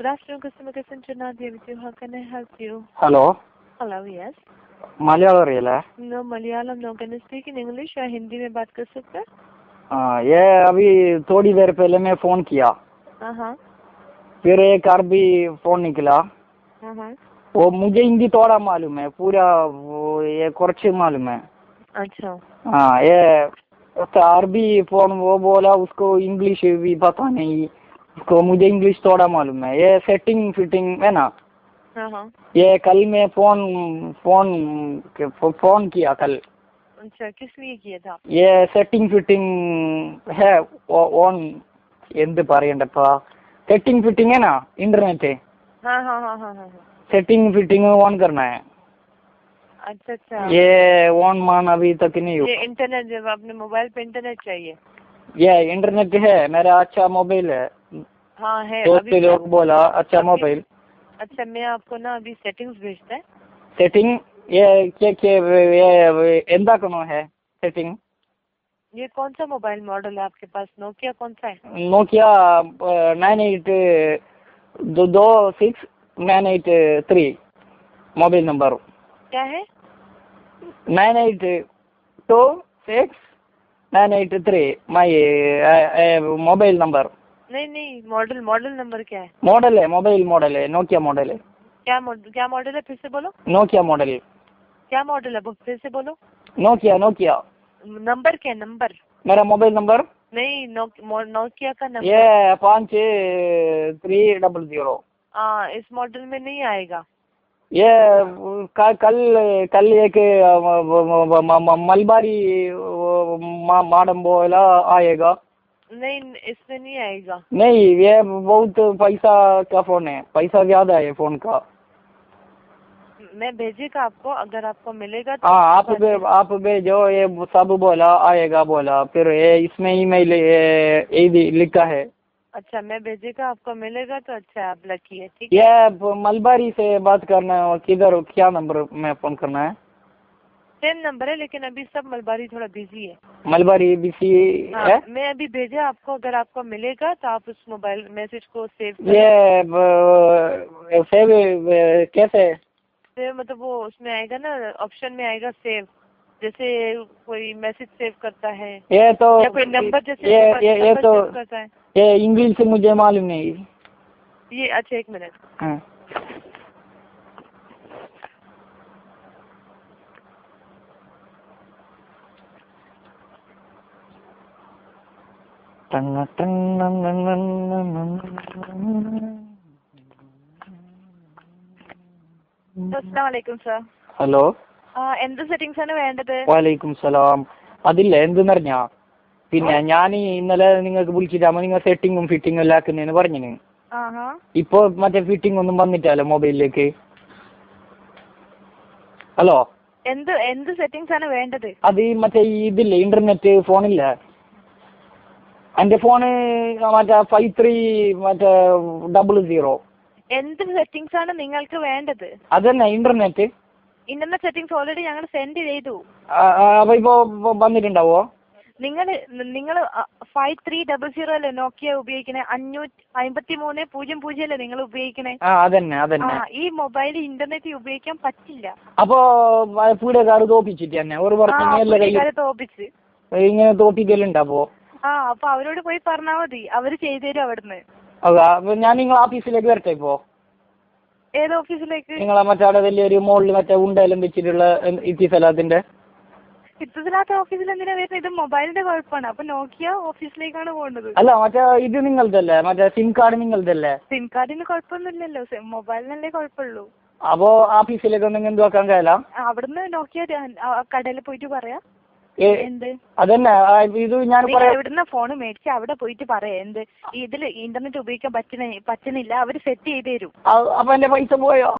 Good afternoon, customer center. How can I help you? Hello. Hello, yes. Real है में बात कर सकते हाँ ये अभी थोड़ी देर पहले मैं फ़ोन किया हाँ फिर एक अरबी फ़ोन निकला हाँ वो मुझे हिंदी थोड़ा मालूम है पूरा ये कुछ मालूम है अच्छा हाँ ये अरबी फ़ोन वो बोला उसको इंग्लिश भी पता नहीं उसको मुझे इंग्लिश थोड़ा मालूम है। ये सेटिंग फिटिंग है ना? हाँ, हाँ। ये कल मैं फ़ोन फ़ोन फ़ोन किया कल। अच्छा किस लिए किया था? ये सेटिंग फिटिंग है ऑन एंड पर एंडपा सेटिंग फिटिंग है ना? इंटरनेट है। सेटिंग फिटिंग ऑन करना है। अच्छा अच्छा। ये ऑन मान अभी तक नहीं हुआ। इंटरनेट जब अपने मोबाइल पे इंटरनेट चाहिए? ये इंटरनेट है मेरा अच्छा मोबाइल है। हाँ है। तो उसके लोग बोला अच्छा मोबाइल अच्छा मैं आपको ना अभी सेटिंग्स भेजता है। सेटिंग ये के के ये एंदा कौन है सेटिंग ये कौन सा मोबाइल मॉडल है आपके पास? नोकिया कौन सा है? नोकिया नाइन एट दो दो six nine eight three mobile number क्या है? Nine eight two six nine eight three my mobile number नहीं नहीं मॉडल मॉडल नंबर क्या है? मॉडल है मोबाइल मॉडल है नोकिया मॉडल है। क्या मॉडल क्या मॉडल है? फिर से बोलो। नोकिया मॉडल क्या मॉडल है? फिर से बोलो। नोकिया नोकिया नंबर क्या नंबर मेरा मोबाइल नंबर नहीं नोकिया का नंबर ये पाँच थ्री डबल ज़ीरो हाँ इस मॉडल में नहीं आएगा। ये क- कल कल एक मलबारी माडम बोला आएगा। नहीं इसमें नहीं आएगा। नहीं ये बहुत पैसा का फ़ोन है। पैसा ज़्यादा है फ़ोन का। मैं भेजेगा आपको अगर आपको मिलेगा तो हाँ आप भे, आप भेजो ये सब बोला आएगा बोला। फिर ये इसमें ईमेल ये लिखा है। अच्छा मैं भेजेगा आपको मिलेगा तो अच्छा आप लकी है ठीक है? ये मलबारी से बात करना है और किधर क्या नंबर में फ़ोन करना है? सेम नंबर है लेकिन अभी सब मलबारी थोड़ा बिज़ी है। मलबारी बीसी हाँ, है? मैं अभी भेजा आपको अगर आपको मिलेगा तो आप उस मोबाइल मैसेज को सेव ये सेव कैसे? सेव मतलब वो उसमें आएगा ना ऑप्शन में आएगा सेव जैसे कोई मैसेज सेव करता है ये तो या कोई नंबर जैसे ये ये ये तो करता है। ये इंग्लिश से मुझे मालूम नहीं। ये अच्छा एक मिनट हाँ। ഹലോ? എന്ത് സെറ്റിംഗ്സ് ആണ് വേണ്ടത്? വാലൈക്കും സലാം. അതില്ല എന്തെന്നറിഞ്ഞാ? പിന്നെ ഞാൻ ഇന്നലെ നിങ്ങൾക്ക് വിളിച്ചിട്ടാകുമ്പോ നിങ്ങൾ സെറ്റിങ്ങും ഫിറ്റിങ്ങും എല്ലാം ആക്കുന്നെന്ന് പറഞ്ഞിന്. ആഹാ. ഇപ്പൊ മറ്റേ ഫിറ്റിംഗ് ഒന്നും വന്നിട്ടല്ലോ മൊബൈലിലേക്ക്? ഹലോ? എന്ത് എന്ത് സെറ്റിംഗ്സ് ആണ് വേണ്ടത്? അത് മറ്റേ ഇതില്ലേ ഇന്റർനെറ്റ് ഫോണില്ലേ? എന്റെ ഫോണ് മറ്റേ ഫൈവ് ത്രീ മറ്റേ ഡബിൾ സീറോ എന്ത് സെറ്റിംഗ്സ് ആണ് നിങ്ങൾക്ക് വേണ്ടത്? അതന്നെ ഇന്റർനെറ്റ് ഇന്റർനെറ്റ് സെറ്റിംഗ്സ് ഓൾറെഡി ഞങ്ങൾ സെൻഡ് ചെയ്തു. അപ്പൊ ഇപ്പൊ വന്നിട്ടുണ്ടാവോ? നിങ്ങൾ നിങ്ങൾ ഫൈവ് ത്രീ ഡബിൾ സീറോ അല്ലേ നോക്കിയ ഉപയോഗിക്കണേ? അഞ്ഞൂറ്റി അമ്പത്തി മൂന്ന് പൂജ്യം പൂജ്യം അല്ലേ നിങ്ങൾ ഉപയോഗിക്കണേ? അതന്നെ അതന്നെ. ഈ മൊബൈൽ ഇന്റർനെറ്റ് ഉപയോഗിക്കാൻ പറ്റില്ല. അപ്പോ പീടികക്കാർ തോപ്പിച്ചിട്ട് തന്നെ ഒരു പുള്ളിക്കാരെ തോപ്പിച്ച്. ഇങ്ങനെ തോപ്പിക്കലുണ്ടാവോ? ആ അപ്പൊ അവരോട് പോയി പറഞ്ഞാ മതി. അവർ ചെയ്തു തരും അവിടുന്ന് ഞാൻ നിങ്ങളെ ഓഫീസിലേക്ക് വരട്ടെ ഇപ്പോ? ഏത് ഓഫീസിലേക്ക് നിങ്ങളെ മറ്റേ അവിടെ വലിയൊരു മോളിൽ മറ്റേ ഉണ്ടെല്ലാം വെച്ചിട്ടുള്ള ഇത്തരത്തിലാത്ത ഓഫീസിൽ എന്തിനാ വരുന്നത് ഇത് മൊബൈലിന്റെ കുഴപ്പമാണ് അപ്പൊ നോക്കിയ ഓഫീസിലേക്കാണ് അല്ല മറ്റേ ഇത് നിങ്ങളതല്ലേ മറ്റേ സിം കാർഡ് നിങ്ങളതല്ലേ സിം കാർഡിന് കുഴപ്പമൊന്നുമില്ലല്ലോ. സിം മൊബൈലിനല്ലേ കുഴപ്പമുള്ളൂ. അപ്പോ ഓഫീസിലേക്ക് ഒന്നും എന്തുവാക്കാൻ കഴിയില്ല അവിടുന്ന് നോക്കിയ കടയിൽ പോയിട്ട് പറയാ. അതന്നെ ഇത് ഞാൻ എവിടുന്ന ഫോൺ മേടിച്ച് അവിടെ പോയിട്ട് പറയാ എന്ത്? ഇതിൽ ഇന്റർനെറ്റ് ഉപയോഗിക്കാൻ പറ്റണ പറ്റുന്നില്ല അവർ സെറ്റ് ചെയ്ത് തരും. അപ്പൊ എന്റെ പൈസ പോയോ?